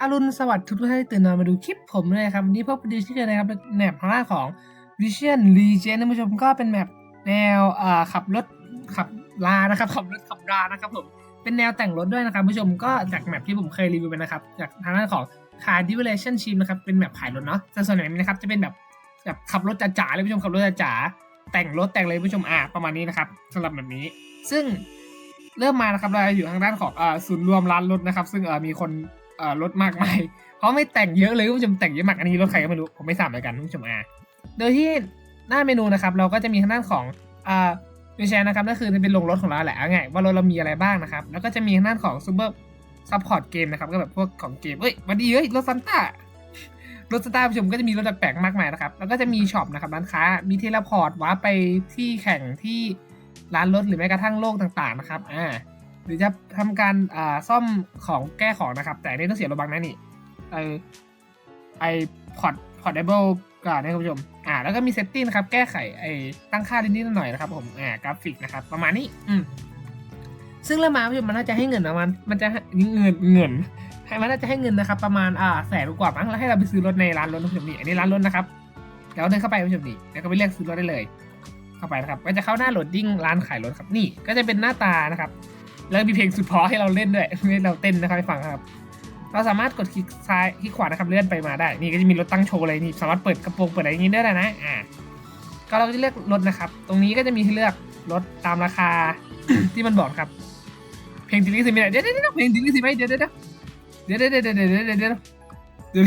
อรุณสวัสดิ์ทุกท่านที่ตื่นนอนมาดูคลิปผมเลยครับวันนี้พบกับดิชั่นนะครับแมปทางด้านของ Vision Legion ท่านผู้ชมก็เป็นแมปแนวขับรถขับลานะครับขับรถขับรานะครับผมเป็นแนวแต่งรถด้วยนะครับผู้ชมก็จากแมปที่ผมเคยรีวิวไปนะครับจากทางด้านของ Car d e v a l u t i o n Team นะครับเป็นแมปขายรถเนาะแต่ส่วนใหญ่นะครับจะเป็นแบบแบบขับรถจ๋าๆเลยผู้ชมขับรถจ๋าๆแต่งรถแต่งเลยผู้ชมอะประมาณนี้นะครับสำหรับแบบนี้ ซึ่งเริ่มมานะครับเราอยู่ทางด้านของศูนย์รวมร้านรถนะครับ ซึ่งมีคน รถมากมายเพราะไม่แต่งเยอะเลยคุณผู้ชมแต่งเยอะมากอันนี้รถใครก็ไม่รู้ผมไม่ทราบเหมือนกันคุณผู้ชมอะโดยที่หน้าเมนูนะครับ เราก็จะมีทางด้านของอ่าวิชานะครับนั่นคือเป็นโรงรถของเราแหละเอาไงว่ารถเรามีอะไรบ้างนะครับ แล้วก็จะมีทางด้านของซูเปอร์ซัพพอร์ตเกมนะครับก็แบบพวกของเกมเอ้ยวันดีเอ้ยรถซันต้ารถซันต้าผู้ชมก็จะมีรถแปลกมากมายนะครับ แล้วก็จะมีช็อปนะครับร้านค้า มีเทเลพอร์ตว้าไปที่แข่งที่ร้านรถหรือแม้กระทั่งโลกต่างๆนะครับ อ่า หรือจะทำการอ่าซ่อมของแก้ของนะครับ แต่อันนี่ต้องเสียโลบังนะนี่ไอไอพอร์ตพอร์ตเดเบิลก่อนนะคุณผู้ชม อ่า แล้วก็มีเซตติ้งนะครับ แก้ไขไอตั้งค่านิดหน่อยนะครับ ผมอ่ากราฟิกนะครับ ประมาณนี้อืมซึ่งเริ่มมาคุณผู้ชมมันน่าจะให้เงินนะมันมันจะเงินเงินให้มันน่าจะให้เงินนะครับ ประมาณอ่าแสนกว่ามั้งแล้วให้เราไปซื้อรถในร้านรถคุณผู้ชมนี่อันนี้ร้านรถนะครับเดี๋ยวเดินเข้าไปคุณผู้ชมนี่แล้วก็ไปเลือกซื้อรถได้เลย เข้าไปนะครับก็จะเข้าหน้าโหลดดิ้งร้านขายรถครับนี่ก็จะเป็นหน้าตานะครับ แล้วมีเพลงสุดเพราให้เราเล่นด้วยให้เราเต้นนะครับไปฟังครับ เราสามารถกดคลิกซ้ายคลิกขวานะครับเลื่อนไปมาได้ นี่ก็จะมีรถตั้งโชว์เลยนี่สามารถเปิดกระโปรงเปิดอะไรอย่างนี้ได้นะอ่าก็เราจะเลือกรถนะครับ ตรงนี้ก็จะมีให้เลือกรถตามราคาที่มันบอกครับ เพลงดิลิสิไม่ได้เดี๋ยวเดี๋ยวเพลงดิลิสิไม่เดี๋ยวเดี๋ยวเดี๋ยวเดี๋ยวเดี๋ยวเดี๋ยวเดี๋ยว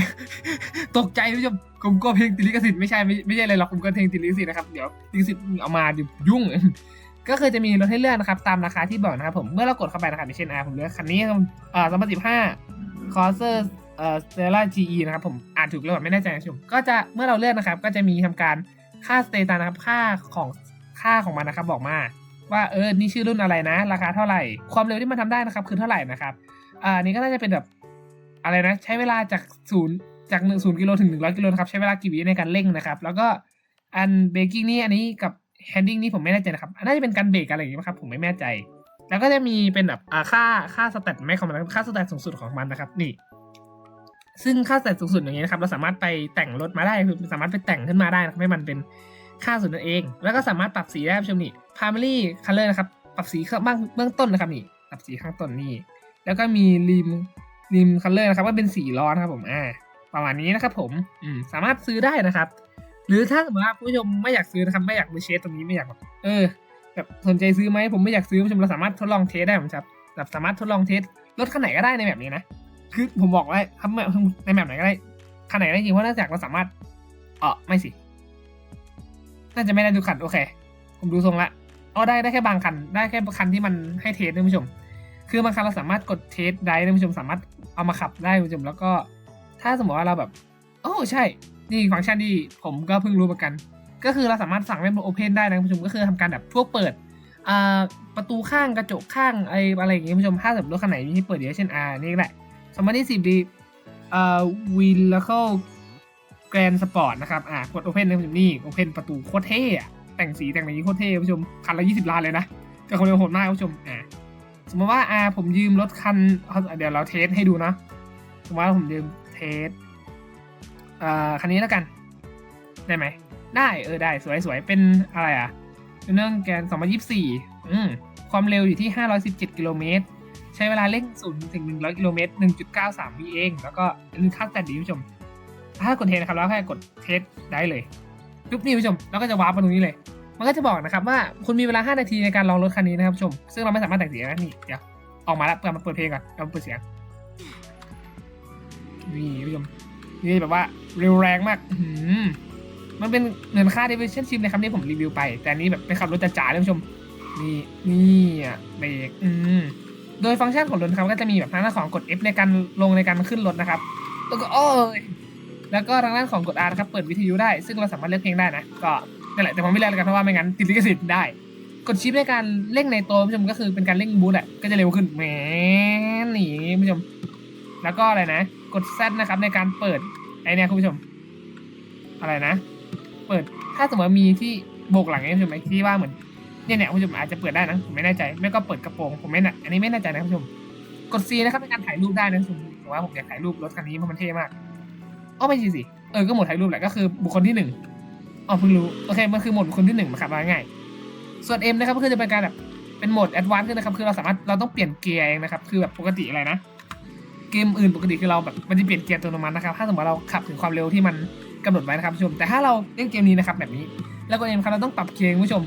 ตกใจผู้ชมผมก็เพลงติลิกสิทธิ์ไม่ใช่ไม่ไม่ใช่อะไรหรอกผมก็เพลงติลิกสิทธิ์นะครับเดี๋ยวติลิกสิทธิ์เอามาเดี๋ยวยุ่ง ก็คือจะมีรถให้เลือกนะครับตามราคาที่บอกนะครับผมเมื่อเรากดเข้าไปนะครับเช่นอ่าผมเลือกคันนี้ครับเอ่อสองพันสิบห้าคอร์เซอร์เอ่อสเตล่าจีอีนะครับผมอ่านถูกหรือเปล่าไม่แน่ใจนะชมก็จะเมื่อเราเลือกนะครับ ก็จะมีทำการค่าสเตตัสนะครับค่าของค่าของมันนะครับบอกมาว่าเออนี่ชื่อรุ่นอะไรนะ ราคาเท่าไหร่ ความเร็วที่มันทำได้นะครับ คือเท่าไหร่นะครับอ่านนี้ก็น่าจะเป็นแบบอะไรนะ ใช้เวลาจากศูนย์จากหนึ่งศูนย์กิโลถึงหนึ่งร้อยกิโลนะครับใช้เวลากี่วิในการเร่งนะครับ แล้วก็อันเบรกิ้งนี่อันนี้กับ แฮนดิ้งนี่ผมไม่แน่ใจนะครับน่าจะเป็นการเบรกอะไรอย่างเงี้มั้งครับผมไม่แน่ใจ แล้วก็จะมีเป็นแบบค่าค่าสแตทไม่ของมันนะค่าสแตทสูงสุดของมันนะครับ นี่ ซึ่งค่าสแตทสูงสุดอย่างนี้นะครับ เราสามารถไปแต่งรถมาได้คือสามารถไปแต่งขึ้นมาได้นะครับให้มันเป็นค่าสุดนั่นเอง แล้วก็สามารถปรับสีได้ชมนี่ primary color นะครับ ปรับสีข้างบ้างเบื้องต้นนะครับนี่ ปรับสีข้างต้นนี่ แล้วก็มีริมริม color นะครับว่าเป็นสีล้อนครับผม อ่า ประมาณนี้นะครับผม อืม สามารถซื้อได้นะครับ หรือถ้าสมมติว่าผู้ชมไม่อยากซื้อนะครับไม่อยากไปเชสตรงนี้ไม่อยากแบบเออแบบสนใจซื้อไหมผมไม่อยากซื้อผู้ชมเราสามารถทดลองเทสได้ผมครับแบบสามารถทดลองเทสรถคันไหนก็ได้ในแบบนี้นะคือผมบอกว่าทำแบบในแบบไหนก็ได้คันไหนได้จริงเพราะเนื่องจากเราสามารถเออไม่สิน่าจะไม่ได้ทุกคันโอเค ผมดูทรงละอ๋อได้ได้แค่บางคันได้แค่คันที่มันให้เทสนะผู้ชม คือบางคันเราสามารถกดเทสได้นะผู้ชมสามารถเอามาขับได้ผู้ชมแล้วก็ ถ้าสมมติว่าเราแบบโอ้ใช่ นี่ฟังก์ชันที่ผมก็เพิ่งรู้เหมือนกัน ก็คือเราสามารถสั่งเล่นบโอเพนได้นะคุณผู้ชมก็คือทำการแบบพวเปิดอ่าประตูข้างกระจกข้างไออะไรอย่างงี้คุณผู้ชมถ้าสมมติรถคันไหนมีให้เปิดเยอะเช่นอ่านี่แหละสมัยที่สิบดีอ่าวิลแล้วก็แกรนสปอร์ตนะครับอ่ากดโอเพนนะคุณผู้ชมนี่โอเพนประตูโคตรเท่อะแต่งสีแต่งอะไรอย่างงี้โคตรเท่คุณผู้ชมคันละยี่สิบล้านเลยนะก็คนเดียวโหดมากคุณผู้ชมอ่าสมมติว่าอ่าผมยืมรถคันเดี๋ยวเราเทสให้ดูนะสมมติว่าผมยืมเทส อ่าคันนี้แล้วกัน ได้ไหม ได้เออได้สวยสวยเป็นอะไรอะเนเรื่องแกน2024อืมความเร็วอยู่ที่ 517 กิโลเมตร ใช้เวลาเร่ง0ถึง 100 กิโลเมตร 1.93 วิเอง แล้วก็อันนี้ค่าแต่ดีผู้ชม ถ้ากดเทสนะครับแล้วแค่กดเทสได้เลยปุ๊บนี่ผู้ชม แล้วก็จะวาร์ปมาตรงนี้เลย มันก็จะบอกนะครับว่าคุณมีเวลา 5 นาทีในการลองรถคันนี้นะครับผู้ชม ซึ่งเราไม่สามารถแต่งเสียงนะนี่ เดี๋ยว ออกมาแล้วเปิดมาเปิดเพลงก่อนเราเปิดเสียง นี่ผู้ชม นี่แบบว่าเร็วแรงมากอื้อหือมันเป็นเงินค่า division chip นะครับที่ผมรีวิวไป แต่อันนี้แบบเป็นขับรถจ๋าๆเลยผู้ชม นี่นี่อะเบรกอืมโดยฟังก์ชันของรถครับก็จะมีแบบทางด้านของกด F ในการลงในการขึ้นรถนะครับ แล้วก็โอ้ยแล้วก็ทางด้านของกด R นะครับเปิดวิทยุได้ ซึ่งเราสามารถเลือกเพลงได้นะ ก็นั่นแหละแต่ผมไม่เลือกแล้วกันเพราะว่าไม่งั้นติดลิขสิทธิ์ได้ กดชิปในการเร่งในตัวผู้ชมก็คือเป็นการเร่งบูทแหละก็จะเร็วขึ้นแหมนี่ผู้ชม แล้วก็อะไรนะ กด Z นะครับในการเปิดไอเนี่ยคุณผู้ชม อะไรนะ เปิดถ้าสมมติมีที่โบกหลังเนี่ยคุณผู้ชมไอที่ว่าเหมือนเนี่ยเนี่ยคุณผู้ชมอาจจะเปิดได้นะผมไม่แน่ใจไม่ก็เปิดกระโปรงผมไม่แน่อันนี้ไม่แน่ใจนะคุณผู้ชมกด C นะครับในการถ่ายรูปได้นะคุณผู้ชมแต่ว่าผมอยากถ่ายรูปรถคันนี้เพราะมันเท่มากอ๋อไม่ใช่สิเออก็หมดถ่ายรูปแหละก็คือบุคคลที่หนึ่งอ๋อเพิ่งรู้โอเคมันคือโหมดบุคคลที่หนึ่งนะครับง่ายส่วน M นะครับก็คือจะเป็นการแบบเป็นโหมดแอดวานซ์ขึ้นนะครับคือเราสามารถเราต้องเปลี่ยนเกียร์เองนะครับคือแบบปกติอะไรนะ กมอื่นปกติคือเราแบบมันจะเปลี่ยนเกียร์อัตโนมัตินะครับ ถ้าสมมติเราขับถึงความเร็วที่มันกำหนดไว้นะครับผู้ชม แต่ถ้าเราเล่นเกมนี้นะครับแบบนี้ แล้วกดเอ็มครับเราต้องปรับเกียร์คุณผู้ชม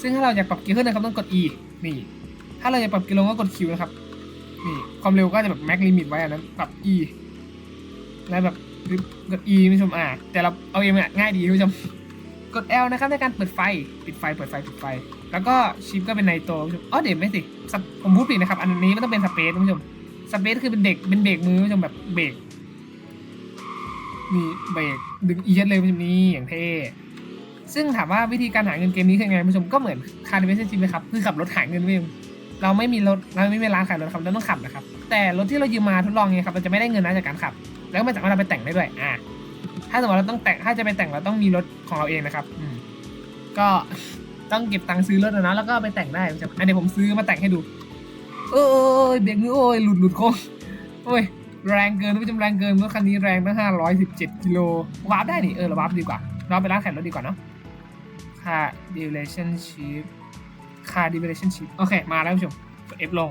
ซึ่งถ้าเราอยากปรับเกียร์ขึ้นนะครับต้องกด E นี่ ถ้าเราอยากปรับเกียร์ลงก็กด Q นะครับ นี่ความเร็วก็จะแบบแม็กลิมิตไว้อันนั้นปรับ E แล้วแบบกด E คุณผู้ชมอ่าแต่เราเอาเอ็มง่ายดีคุณผู้ชม กด L นะครับในการเปิดไฟ ปิดไฟ เปิดไฟ ปิดไฟ แล้วก็ชิปก็เป็นไนโตรคุณผู้ชม อ๋อเดี๋ยวไม่สิ ผมพูดผิดนะครับ อันนี้มันต้องเป็นสเปซผู้ชม สเปซคือเป็นเด็กเป็นเบรกมือคุณผู้ชมแบบเบรกนี่เบรกดึงเอียดเลยคุณผู้ชมนี่อย่างเท่ซึ่งถามว่าวิธีการหาเงินเกมนี้คือไงผู้ชมก็เหมือนคาร์ดิเวชั่นชิพนะครับคือขับรถหาเงินเองเราไม่มีรถเราไม่มีร้านขายรถครับเราต้องขับนะครับ แต่รถที่เรายืมมาทดลองไงครับเราจะไม่ได้เงินนะจากการขับ แล้วมันสามารถเอาไปแต่งได้ด้วยอ่าถ้าสมมติเราต้องแต่งถ้าจะไปแต่งเราต้องมีรถของเราเองนะครับอืมก็ต้องเก็บตังค์ซื้อรถนะแล้วก็ไปแต่งได้ผู้ชมอันนี้ผมซื้อมาแต่งให้ดู โอ้ยเบรกมือโอ้ยหลุดหลุดโค้งโอ้ยแรงเกินคุณผู้ชมแรงเกินรถคันนี้แรงตั้งห้าร้อยสิบเจ็ดกิโลวาร์ปได้นี่เออเราวาร์ปดีกว่าเราไปร้านขายรถดีกว่าเนาะค่า relationship ค่า relationship โอเค มาแล้วคุณผู้ชมกด F ลง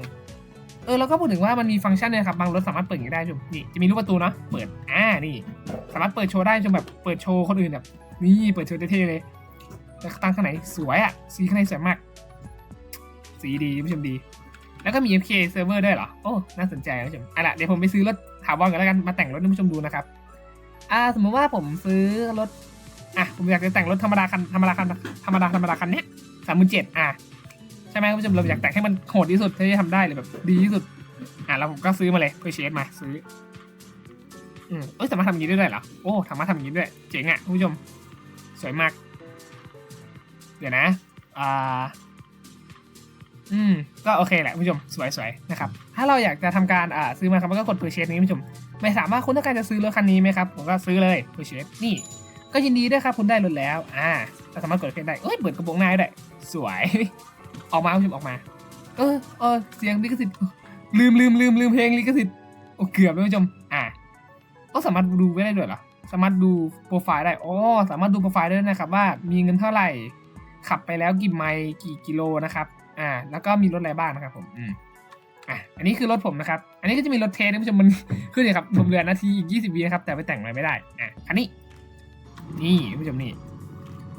เออแล้วก็พูดถึงว่ามันมีฟังก์ชันเนี่ยครับบางรถสามารถเปิดอย่างนี้ได้คุณผู้ชมนี่จะมีรูปประตูเนาะเปิดอ่านี่ สามารถเปิดโชว์ได้จนแบบเปิดโชว์คนอื่นแบบนี่เปิดโชว์เท่ๆเลยแต่ตั้งข้างในสวยอะสีข้างในสวยมากสีดีผู้ชมดี แล้วก็มี FK server ด้วยเหรอ โอ้ น่าสนใจนะผู้ชมอะละเดี๋ยวผมไปซื้อรถถาวรกันแล้วกัน มาแต่งรถให้ผู้ชมดูนะครับ อ่า สมมติว่าผมซื้อรถ อะ ผมอยากจะแต่งรถธรรมดาคัน ธรรมดาคัน ธรรมดา ธรรมดาคันเนี้ยสามหมื่นเจ็ดอะ ใช่ไหมคุณผู้ชม เราอยากแต่งให้มันโหดที่สุดที่จะทำได้หรือแบบดีที่สุด อะแล้วผมก็ซื้อมาเลยเพื่อเชสมาซื้อ อืมเอ้ย สามารถทำอย่างนี้ได้ด้วยเหรอ โอ้ สามารถทำอย่างนี้ด้วย เจ๋งอะผู้ชม สวยมาก เดี๋ยวนะ อ่า อืมก็โอเคแหละคุณผู้ชมสวยๆนะครับถ้าเราอยากจะทำการอ่าซื้อมาครับก็กด purchase นี้คุณผู้ชม ไม่ถามว่าคุณต้องการจะซื้อรถคันนี้ไหมครับผมก็ซื้อเลย purchase นี่ ก็ยินดีด้วยครับคุณได้รถแล้วอ่าเราสามารถกดเพลได้เอ้ยเปิดกระโปรงหน้าได้สวยออกมาคุณผู้ชมออกมา เออเออเสียงลิขสิทธิ์ลืมลืมลืมลืมเพลงลิขสิทธิ์โอ้เกือบแล้วคุณผู้ชมอ่าก็สามารถดูไว้ได้ด้วยเหรอสามารถดูโปรไฟล์ได้อ๋อสามารถดูโปรไฟล์ได้นะครับว่ามีเงินเท่าไหร่ขับไปแล้วกี่ไมล์กี่กิโลนะครับ อ่า แล้วก็มีรถอะไรบ้างนะครับผมอืมอะอันนี้คือรถผมนะครับ อันนี้ก็จะมีรถเทสนะผู้ชมมันขึ้นเลยครับผมเหลือนาทีอีก20วินะครับแต่ไปแต่งอะไรไม่ได้อะคันนี้ นี่ผู้ชมนี่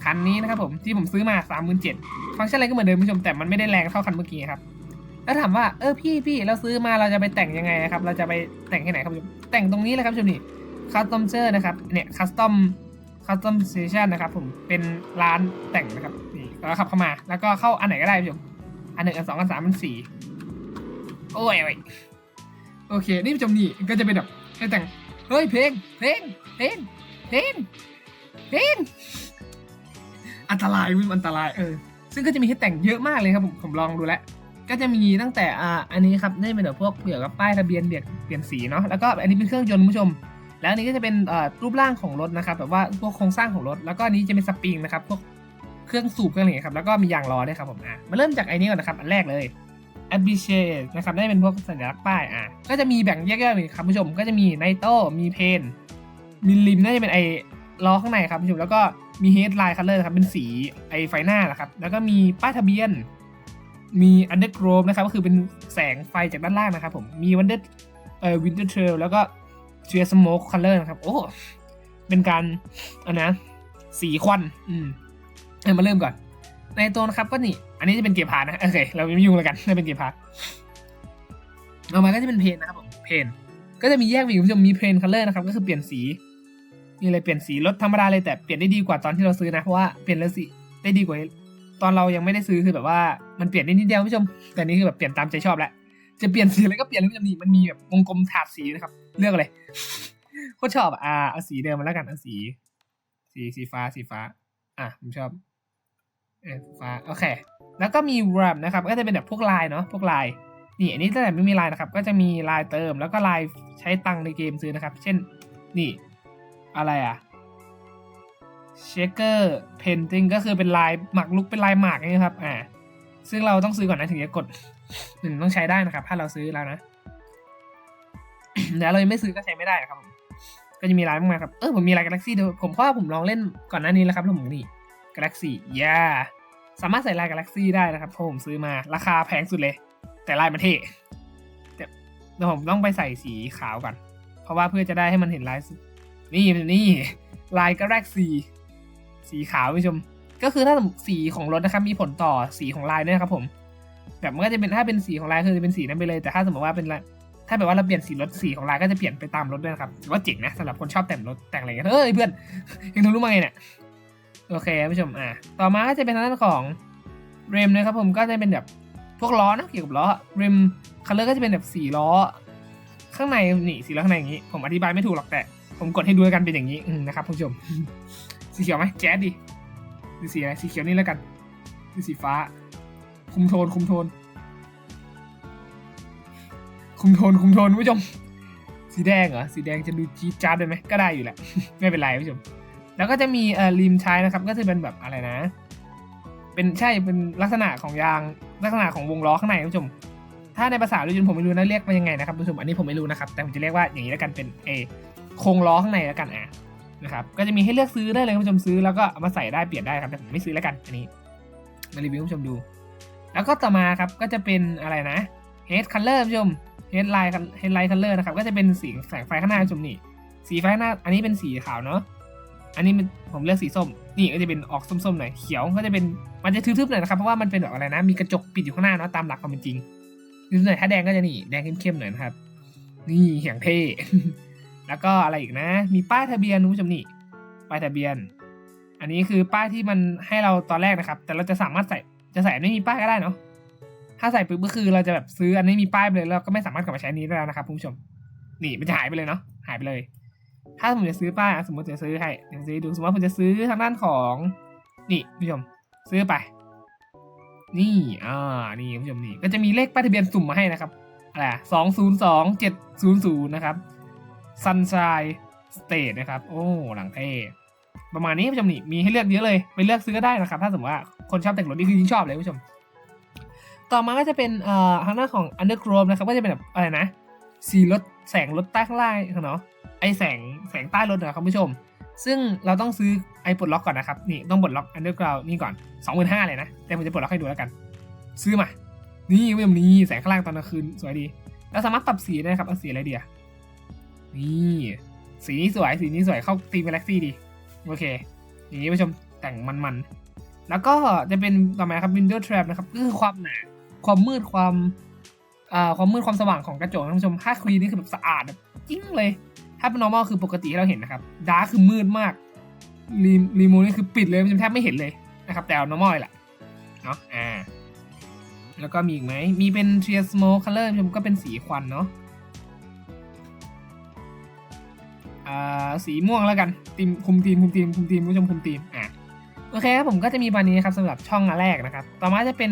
คันนี้นะครับผมที่ผมซื้อมาสามหมื่นเจ็ดฟังก์ชันอะไรก็เหมือนเดิมผู้ชมแต่มันไม่ได้แรงเท่าคันเมื่อกี้ครับแล้วถามว่าเออพี่พี่เราซื้อมาเราจะไปแต่งยังไงครับ เราจะไปแต่งที่ไหนครับผู้ชมแต่งตรงนี้เลยครับผู้ชมนี่คัสตอมเซอร์นะครับเนี่ยคัสตอมคัสตอมเซชันนะครับผมเป็นร้านแต่งนะครับนี่แล้วขับเข้ามา แล้วก็เข้าอันไหนก็ได้ผู้ชม อันหนึ่งอันสองอันสามอันสี่โอ้ยโอ้ยโอเค นี่ผู้ชมนี่ก็จะเป็นแบบให้แต่งเฮ้ยเพลงเพลงเพลงเพลงเพลงอันตรายวิมอันตรายเออซึ่งก็จะมีให้แต่งเยอะมากเลยครับผมผมลองดูแล้วก็จะมีตั้งแต่อ่าอันนี้ครับนี่เป็นแบบพวกเกี่ยวกับป้ายทะเบียนเบียเปลี่ยนสีเนาะแล้วก็อันนี้เป็นเครื่องยนต์คุณผู้ชม แล้วอันนี้ก็จะเป็นรูปร่างของรถนะครับแบบว่าพวกโครงสร้างของรถ แล้วก็อันนี้จะเป็นสปริงนะครับพวก เครื่องสูบเครื่องอะไรครับแล้วก็มียางล้อด้วยครับผมอะมาเริ่มจากไอ้นี้ก่อนนะครับอันแรกเลย a b b i c h a d e นะครับได้เป็นพวกสัญลักษณ์ป้ายอะก็จะมีแบ่งแยกๆเลยครับผู้ชมก็จะมีไนโตมีเพนมีลิมน่าจะเป็นไอ้ล้อข้างในครับผู้ชมแล้วก็มีเฮดไลน์คัลเลอร์ครับเป็นสีไอ้ไฟหน้านะครับแล้วก็มีป้ายทะเบียน มีอันเดอร์โกรฟนะครับก็คือเป็นแสงไฟจากด้านล่างนะครับผมมีวันเดอร์เอ่อวินเทอร์เทรลแล้วก็เชียร์สโมกคัลเลอร์นะครับโอ้เป็นการอันนะสีควันอืม เอามาเริ่มก่อน ในตัวนะครับก็นี่ อันนี้จะเป็นเกียร์พาร์ทนะ โอเค เราไม่ยุ่งแล้วกันนี่เป็นเกียร์พาร์ทเอามาก็จะเป็นเพนนะครับผม เพน ก็จะมีแยกไปอีกคุณผู้ชมมีเพนคัลเลอร์นะครับ ก็คือเปลี่ยนสี มีอะไรเปลี่ยนสีรถธรรมดาเลยแต่เปลี่ยนได้ดีกว่าตอนที่เราซื้อนะ เพราะว่าเปลี่ยนแล้วสีได้ดีกว่าตอนเรายังไม่ได้ซื้อคือแบบว่ามันเปลี่ยนได้นิดเดียวคุณผู้ชม แต่นี่คือแบบเปลี่ยนตามใจชอบแล้ว จะเปลี่ยนสีอะไรก็เปลี่ยนเลยมันจะมีมันมีแบบวงกลมถาดสีนะครับ เลือกเลยโคตรชอบอ่าเอาสีเดิมมาแล้วกันเอาสี สีสีฟ้าสีฟ้า อะผมชอบเออ ฟ้าโอเค แล้วก็มี RAM นะครับ ก็จะเป็นแบบพวกลายเนาะพวกลายนี่อันนี้ตั้งแต่ไม่มีลายนะครับ ก็จะมีลายเติมแล้วก็ลายใช้ตังในเกมซื้อนะครับ เช่นนี่อะไรอะเชคเกอร์เพนติงก็คือเป็นลายหมักลุกเป็นลายหมากนี่ครับอ่าซึ่งเราต้องซื้อก่อนนะถึงจะกดถึงต้องใช้ได้นะครับ ถ้าเราซื้อแล้วนะแล้วเรายังไม่ซื้อก็ใช้ไม่ได้นะครับก็จะมีลายมากมายครับเออผมมีลายกาแล็กซี่ด้วยผมเพราะว่าผมลองเล่นก่อนหน้านี้แล้วครับแล้วผมนี่ กาแล็กซี่ย่าสามารถใส่ลายกาแล็กซี่ได้นะครับเพราะผมซื้อมาราคาแพงสุดเลย แต่ลายมันเท่แต่เดี๋ยวผมต้องไปใส่สีขาวก่อน เพราะว่าเพื่อจะได้ให้มันเห็นลายนี่นี่ลายกาแล็กซี่สีขาวผู้ชม ก็คือถ้าสีของรถนะครับมีผลต่อสีของลายด้วยนะครับผมแบบมันก็จะเป็นถ้าเป็นสีของลายคือจะเป็นสีนั้นไปเลยแต่ถ้าสมมติว่าเป็นถ้าแบบว่าเราเปลี่ยนสีรถสีของลายก็จะเปลี่ยนไปตามรถด้วยนะครับถือว่าเจ๋งนะสำหรับคนชอบแต่งรถแต่งอะไรเงี้ยเฮ้ยเพื่อนยังรู้มาไงเนี่ย โอเคผู้ชมอะต่อมาก็จะเป็นทางด้านของเรมนะครับผมก็จะเป็นแบบพวกล้อนะเกี่ยวกับล้อเรมคัลเลอร์ก็จะเป็นแบบสีล้อ ข้างในนี่สีล้อข้างในอย่างนี้ ผมอธิบายไม่ถูกหรอกแต่ ผมกดให้ดูกันเป็นอย่างนี้นะครับผู้ชม สีเขียวไหมแจ๊ดดิหรือสีอะไรสีเขียวนี่แล้วกันหรือสีฟ้า คุมโทนคุมโทน คุมโทนคุมโทนผู้ชม สีแดงเหรอสีแดงจะดูจี๊ดจ๊าดได้ไหมก็ได้อยู่แหละไม่เป็นไรคุณผู้ชม แล้วก็จะมีเอ่อริมท้ายนะครับ ก็จะเป็นแบบอะไรนะ เป็นใช่เป็นลักษณะของยางลักษณะของวงล้อข้างในคุณผู้ชม ถ้าในภาษารถยนผมไม่รู้นะเรียกว่ายังไงนะครับคุณผู้ชมอันนี้ผมไม่รู้นะครับแต่ผมจะเรียกว่าอย่างนี้แล้วกันเป็นเอโครงล้อข้างในแล้วกันอะนะครับก็จะมีให้เลือกซื้อได้เลยคุณผู้ชมซื้อแล้วก็เอามาใส่ได้เปลี่ยนได้ครับแต่ผมไม่ซื้อแล้วกันอันนี้มารีวิวคุณผู้ชมดู แล้วก็ต่อมาครับก็จะเป็นอะไรนะ head color คุณผู้ชม head line head line color นะครับก็จะเป็นสีแสงไฟข้างหน้าคุณผู้ชมนี่สีไฟข้างหน้าอันนี้เป็นสีขาวเนาะ อันนี้ผมเลือกสีส้ม นี่ก็จะเป็นออกส้มๆหน่อย เขียวก็จะเป็น มันจะทึบๆหน่อยนะครับ เพราะว่ามันเป็นแบบอะไรนะ มีกระจกปิดอยู่ข้างหน้าเนาะ ตามหลักความเป็นจริงนิดหน่อย ถ้าแดงก็จะนี่ แดงเข้มๆหน่อยนะครับ นี่อย่างเท่ แล้วก็อะไรอีกนะ มีป้ายทะเบียนคุณผู้ชมนี่ ป้ายทะเบียน อันนี้คือป้ายที่มันให้เราตอนแรกนะครับ แต่เราจะสามารถใส่ จะใส่ไม่มีป้ายก็ได้เนาะ ถ้าใส่ปุ๊บก็คือเราจะแบบซื้ออันนี้มีป้ายไปเลยแล้วก็ไม่สามารถกลับมาใช้นี้ได้แล้วนะครับคุณผู้ชม นี่มันจะหายไปเลยเนาะ หายไปเลย ถ้าสมมติจะซื้อป้ายสมมติจะซื้อให้เดี๋ยวซื้อดูสมมติว่าผมจะซื้อทางด้านของ นี่ผู้ชมซื้อไป นี่อ่านี่ผู้ชมนี่ก็จะมีเลขป้ายทะเบียนสุ่มมาให้นะครับอะไรสองศูนย์สองเจ็ดศูนย์ศูนย์นะครับ Sunshine State นะครับ โอ้หลังเท่ประมาณนี้ผู้ชมนี่มีให้เลือกเยอะเลยไปเลือกซื้อก็ได้นะครับ ถ้าสมมติว่าคนชอบแต่งรถนี่คือยิ่งชอบเลยผู้ชม ต่อมาก็จะเป็นเอ่อทางด้านของ Underchrome นะครับก็จะเป็นแบบอะไรนะสีรถ แสงรถใต้ข้างล่างเนาะไอแสงแสงใต้รถนะครับผู้ชม ซึ่งเราต้องซื้อไอปลดล็อกก่อนนะครับนี่ต้องปลดล็อก Underground นี่ก่อน25,000เลยนะแต่ผมจะปลดล็อกให้ดูแล้วกัน ซื้อมา นี่ผู้ชมนี่แสงข้างล่างตอนกลางคืนสวยดีแล้วสามารถปรับสีได้ครับเอาสีอะไรเดีอะนี่สีนี้สวยสีนี้สวยเข้าตีมกาแล็กซี่ดีโอเค อย่างนี้ผู้ชมแต่งมันๆแล้วก็จะเป็นต่อมาครับ Window Trap นะครับก็คือความหนาความมืดความ ความมืดความสว่างของกระจกนะคุณผู้ชมถ้าคลีนนี่คือแบบสะอาดแบบจิ้งเลย ถ้าเป็น normal คือปกติที่เราเห็นนะครับดาร์คือมืดมากรีรีโมนี่คือปิดเลยมันแทบไม่เห็นเลยนะครับ แต่เอา normal แหละเนาะอ่าแล้วก็มีอีกไหมมีเป็น Tear Smoke Color คุณผู้ชมก็เป็นสีควันเนาะอ่าสีม่วงแล้วกันทีมคุมทีมคุมทีมคุมทีมผู้ชมคุมทีมอะโอเคครับผมก็จะมีบานนี้นะครับสำหรับช่องแรกนะครับ ต่อมาจะเป็น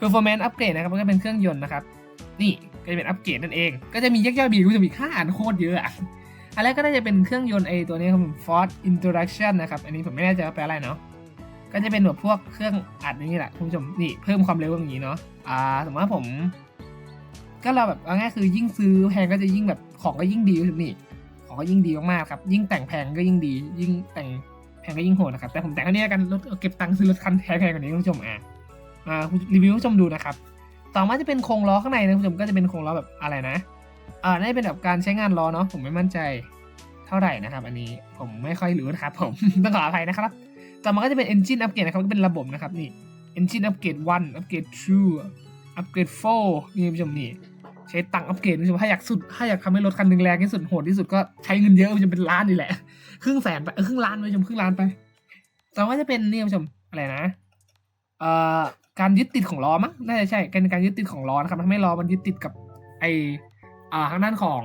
performance upgrade นะครับก็เป็นเครื่องยนต์นะครับ นี่ก็จะเป็นอัปเกรดนั่นเอง ก็จะมียักย่อยบีคุณผู้ชมอีกห้าอันโคตรเยอะอะอันแรกก็น่าจะเป็นเครื่องยนต์ไอตัวนี้ครับผม Ford Introduction นะครับ อันนี้ผมไม่แน่ใจว่าแปลอะไรเนาะ ก็จะเป็นแบบพวกเครื่องอัดนี่แหละคุณผู้ชม นี่เพิ่มความเร็วอย่างนี้เนาะ อ่า สมมติว่าผม ก็เราแบบเอาง่ายคือยิ่งซื้อแพงก็จะยิ่งแบบของก็ยิ่งดีนี่ ของก็ยิ่งดีมากๆครับ ยิ่งแต่งแพงก็ยิ่งดี ยิ่งแต่งแพงก็ยิ่งโหดนะครับ แต่ผมแต่งเท่านี้แล้วกันรถเก็บตังค์ซื้อรถคันแพงๆกว่านี้คุณผู้ชมอะมารีวิวผู้ชมดูนะครับ ต่อมาจะเป็นโครงล้อข้างในนะคุณผู้ชมก็จะเป็นโครงล้อแบบอะไรนะอ่าน่าจะเป็นแบบการใช้งานล้อเนาะผมไม่มั่นใจเท่าไหร่นะครับ อันนี้ผมไม่ค่อยรู้นะครับผม ต้องขออภัยนะครับ ต่อมาก็จะเป็น engine upgrade นะครับก็เป็นระบบนะครับนี่ engine upgrade 1 upgrade 2 upgrade 4นี่คุณผู้ชมนี่ใช้ตังอัปเกรดคุณผู้ชมถ้าอยากสุดถ้าอยากทำให้รถคันหนึ่งแรงที่สุดโหดที่สุดก็ใช้เงินเยอะมันจะเป็นล้านนี่แหละ ครึ่งแสนไปเออครึ่งล้านไปคุณผู้ชมครึ่งล้านไปต่อมาจะเป็นนี่คุณผู้ชมอะไรนะ เอ่อ การยึดติดของล้อมั้งน่าจะใช่การการยึดติดของล้อนะครับทำให้ล้อมันยึดติดกับไออ่าทางด้านของ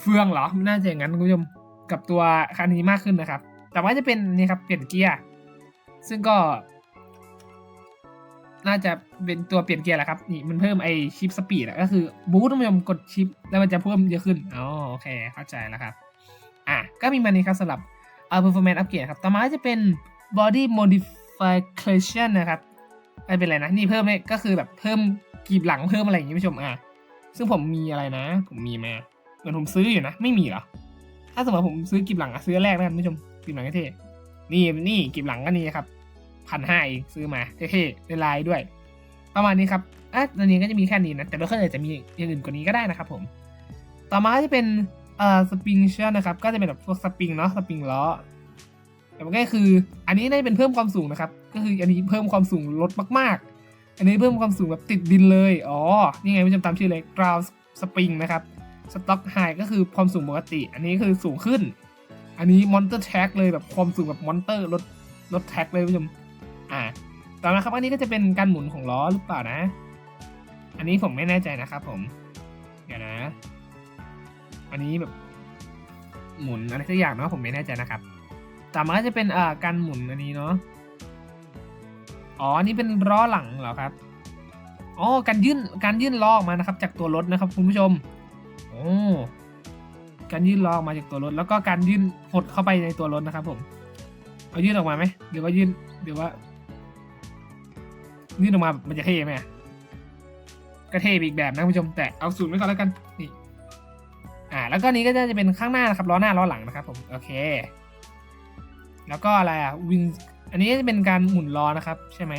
เฟืองเหรอน่าจะอย่างนั้นคุณผู้ชมกับตัวคันนี้มากขึ้นนะครับ แต่ว่าจะเป็นนี่ครับเปลี่ยนเกียร์ซึ่งก็ น่าจะเป็นตัวเปลี่ยนเกียร์แหละครับนี่มันเพิ่มไอชิปสปีดก็คือบูทท่านผู้ชมกดชิปแล้วมันจะเพิ่มเยอะขึ้นอ๋อโอเคเข้าใจแล้วครับอะก็มีมานี้ครับสำหรับเอ่อ performance upgrade ครับต่อมาจะเป็น body modification นะครับ ไม่เป็นไรนะนี่เพิ่มเลยก็คือแบบเพิ่มกีบหลังเพิ่มอะไรอย่างงี้ผู้ชมอะซึ่งผมมีอะไรนะ ผมมีมาเหมือนผมซื้ออยู่นะ ไม่มีเหรอถ้าสมมติผมซื้อกิบหลังอะซื้อแรกแล้วกันผู้ชมกิบหลังเท่ๆนี่นี่กิบหลังก็นี่ครับพันห้าเองซื้อมาเท่ๆในลายด้วย ประมาณนี้ครับอะตอนนี้ก็จะมีแค่นี้นะแต่เราก็อาจจะมีอย่างอื่นกว่านี้ก็ได้นะครับผมต่อมาก็จะเป็นเอ่อสปริงเชือกนะครับก็จะเป็นแบบพวกสปริงเนาะสปริงล้อ แต่มันก็คือ อันนี้ได้เป็นเพิ่มความสูงนะครับ ก็คืออันนี้เพิ่มความสูงลดมากๆ อันนี้เพิ่มความสูงแบบติดดินเลย อ๋อ นี่ไงผู้ชมตามชื่อเลย ground spring นะครับ stock high ก็คือความสูงปกติ อันนี้คือสูงขึ้น อันนี้ monster tag เลยแบบความสูงแบบ monster ลดลด tag เลยผู้ชม อ่า ต่อมาครับ อันนี้ก็จะเป็นการหมุนของล้อหรือเปล่านะ อันนี้ผมไม่แน่ใจนะครับผม เดี๋ยวนะ อันนี้แบบหมุนอะไรสักอย่างเนาะผมไม่แน่ใจนะครับ ต่อมาก็จะเป็นอ่การหมุนอันนี้เนาะอ๋ออันนี้เป็นล้อหลังเหรอครับอ๋อการยื่นการยื่นล้อออกมานะครับ จากตัวรถนะครับคุณผู้ชมโอ้การยื่นล้อออกมาจากตัวรถ แล้วก็การยื่นหดเข้าไปในตัวรถนะครับผมเอายื่นออกมาไหมหรือว่ายื่นหรือว่ายื่นออกมามันจะเท่ไหมอะก็เท่อีกแบบนะคุณผู้ชม แต่เอาสูตรไว้ก่อนแล้วกันนี่อ่าแล้วก็นี้ก็จะเป็นข้างหน้านะครับล้อหน้าล้อหลังนะครับผมโอเค แล้วก็อะไรอะวิงอันนี้จะเป็นการหมุนล้อนะครับ ใช่ไหม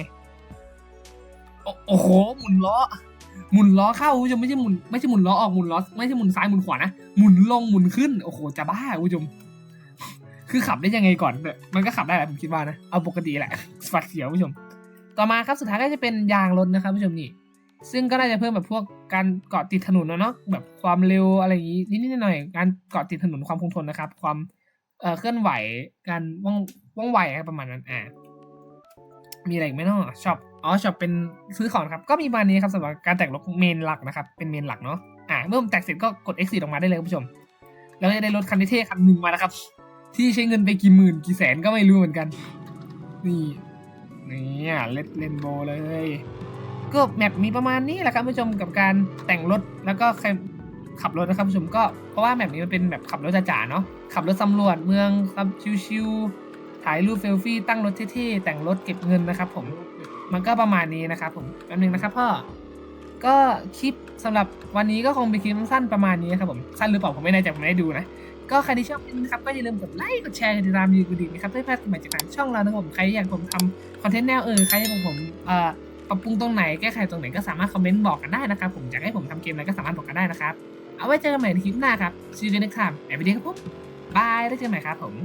โอ้โหหมุนล้อ หมุนล้อเข้าคุณผู้ชมไม่ใช่หมุนไม่ใช่หมุนล้อออกหมุนล้อไม่ใช่หมุนซ้ายหมุนขวานะหมุนลงหมุนขึ้นโอ้โหจะบ้าคุณผู้ชมคือขับได้ยังไงก่อนแต่มันก็ขับได้แหละผมคิดว่านะเอาปกติแหละฝัดเสียวคุณผู้ชม ต่อมาครับสุดท้ายก็จะเป็นยางรถนะครับคุณผู้ชมนี่ซึ่งก็น่าจะเพิ่มแบบพวกการเกาะติดถนนนะเนาะแบบความเร็วอะไรอย่างนี้นิดๆหน่อยๆการเกาะติดถนนความคงทนนะครับ ความ เอ่อเคลื่อนไหวการว่องว่องไวครับประมาณนั้นอ่ามีอะไรอีกไหมเนาะช็อปอ๋อช็อปเป็นซื้อของครับ ก็มีประมาณนี้ครับสำหรับการแต่งรถเมนหลักนะครับ เป็นเมนหลักเนาะอ่าเมื่อผมแต่งเสร็จก็กด Exit ออกมาได้เลยคุณผู้ชม แล้วจะได้รถคันเท่คันหนึ่งมานะครับ ที่ใช้เงินไปกี่หมื่นกี่แสนก็ไม่รู้เหมือนกัน นี่นี่อะเล่นเลนโบเลย ก็แมปมีประมาณนี้แหละครับผู้ชมกับการแต่งรถแล้วก็ ขับรถนะครับผู้ชมก็เพราะว่าแมปนี้มันเป็นแบบขับรถจ๋าๆเนาะขับรถสำรวจเมืองครับชิวๆถ่ายรูปเซลฟี่ตั้งรถเท่ๆแต่งรถเก็บเงินนะครับ ผมมันก็ประมาณนี้นะครับผมแป๊บนึงนะครับพ่อก็คลิปสำหรับวันนี้ก็คงเป็นคลิปสั้นประมาณนี้ครับผมสั้นหรือเปล่าผมไม่แน่ใจผมไม่ได้ดูนะก็ใครที่ชอบคลิปนะครับก็อย่าลืมกดไลค์กดแชร์กดติดตามดีกดดิ่งนะครับเพื่อไม่พลาดคลิปใหม่จากทางช่องเรานะครับผมใครอยากผมทำคอนเทนต์แนวเออใครอยากผมผมเอ่อปรับปรุงตรงไหนแก้ไขตรงไหนก็สามารถคอมเมนต์บอกกันได้นะครับ ผมอยากให้ผมทำเกมอะไรก็สามารถบอกกันได้นะครับ เอาไว้เจอกันใหม่ในคลิปหน้าครับ see you next time ไปดีครับผมบายแล้วเจอกันใหม่ครับผม